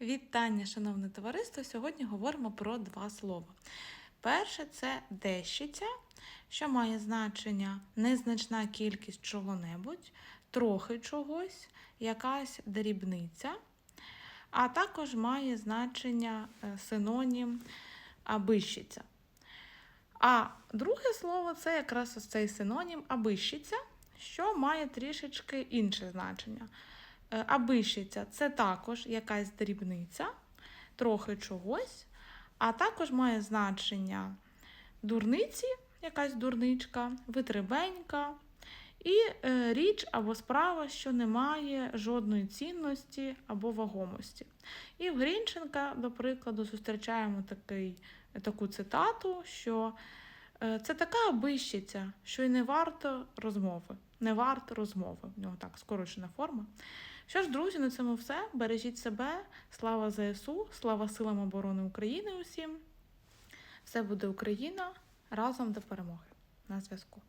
Вітання, шановне товариство! Сьогодні говоримо про два слова. Перше це дещиця, що має значення незначна кількість чого-небудь, трохи чогось, якась дрібниця, а також має значення е, синонім абищиця. А друге слово це якраз ось цей синонім абищиця, що має трішечки інше значення. Е, Абищиця це також якась дрібниця, трохи чогось, а також має значення дурниці, якась дурничка, витребенька, і е, річ або справа, що не має жодної цінності або вагомості. І в Грінченка, до прикладу, зустрічаємо такий, таку цитату, що це така обищиця, що й не варто розмови. Не варто розмови. У нього так скорочена форма. Що ж, друзі, на цьому все. Бережіть себе. Слава ЗСУ, слава силам оборони України усім. Все буде Україна разом до перемоги. На зв'язку.